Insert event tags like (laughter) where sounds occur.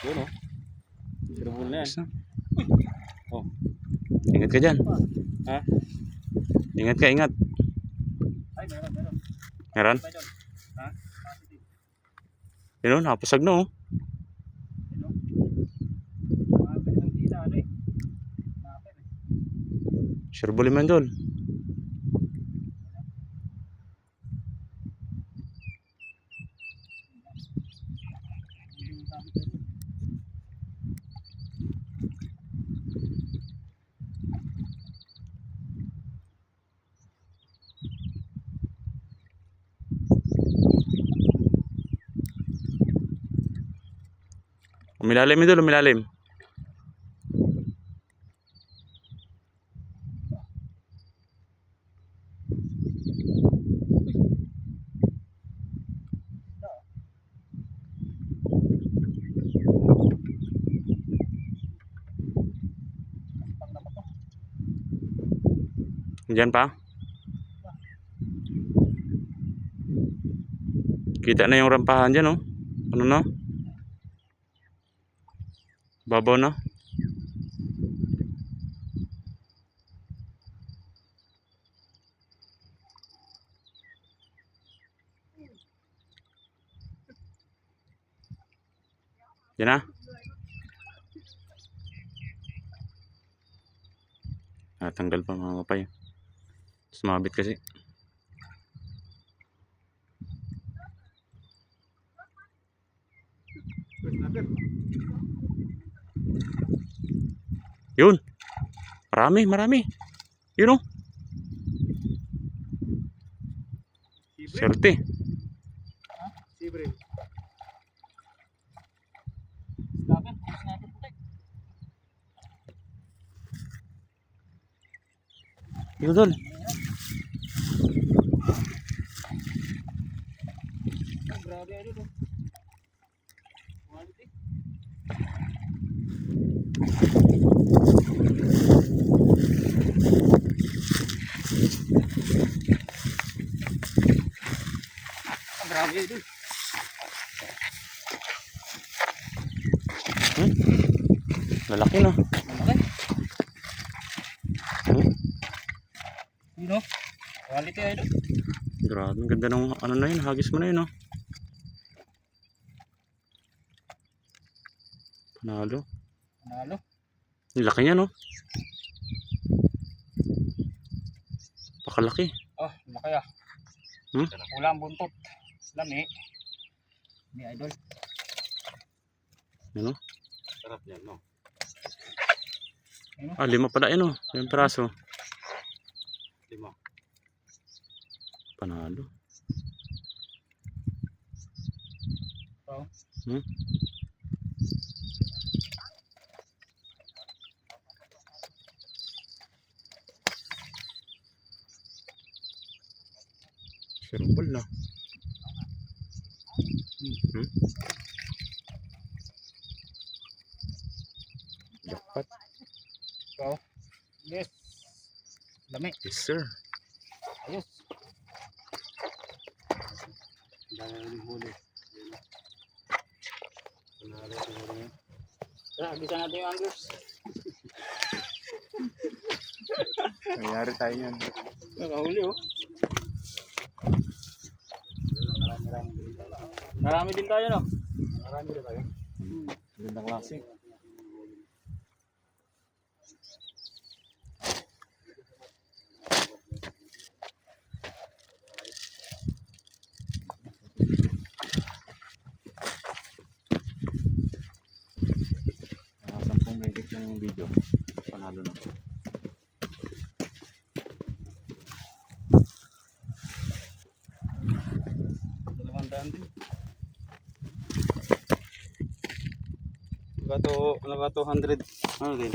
Yun oh. Sirabul na yan. (laughs) Oh. Ingat ka dyan. Ha? Ingat ka, ingat. Ay, meron, meron. Meron? Doon? Ha? Yun o, napasag na oh. Oh. Mga ganitong tila, ano Umilalim doon, umilalim. Diyan pa? Kita na yung rampahan dyan, oh. Ano na? Babaw na. Yan na. Natanggal pa mga kapay. Sumabit kasi. Yun. Marami, marami. Yun oh. Sibre. Swerte. Sibre. Yun doon. Oh, grabe ano to. Quality. Ah, Grabe ito. Lalaki na. Malaki. Hmm? Yun oh. Quality ito. Grabe, ang ganda ng ano na yun. Hagis mo na yun oh. Panalo. Panalo. Laki niya no. Pakalaki. Oh, laki ah. Hmm? Wala ang buntot. Lami. Ni idol. Ano? Sarap yan, no? Ah, lima pala yun oh. Yung peraso. Lima. Panalo. Oh. Hmm? Simple na. Hmm? Jackpot. So, yes. Lami. Yes, sir. Ayos. Dami ng huli. Huli ngayon. Tara, bisa natin yung anglers. Nangyari tayo yan. Nakahuli oh. Marami, marami. Marami din tayo no? Marami din tayo. Gandang klase. Minutes yung video. Panalo na. Dalawang daan din. Naka to, naka 200, ano din?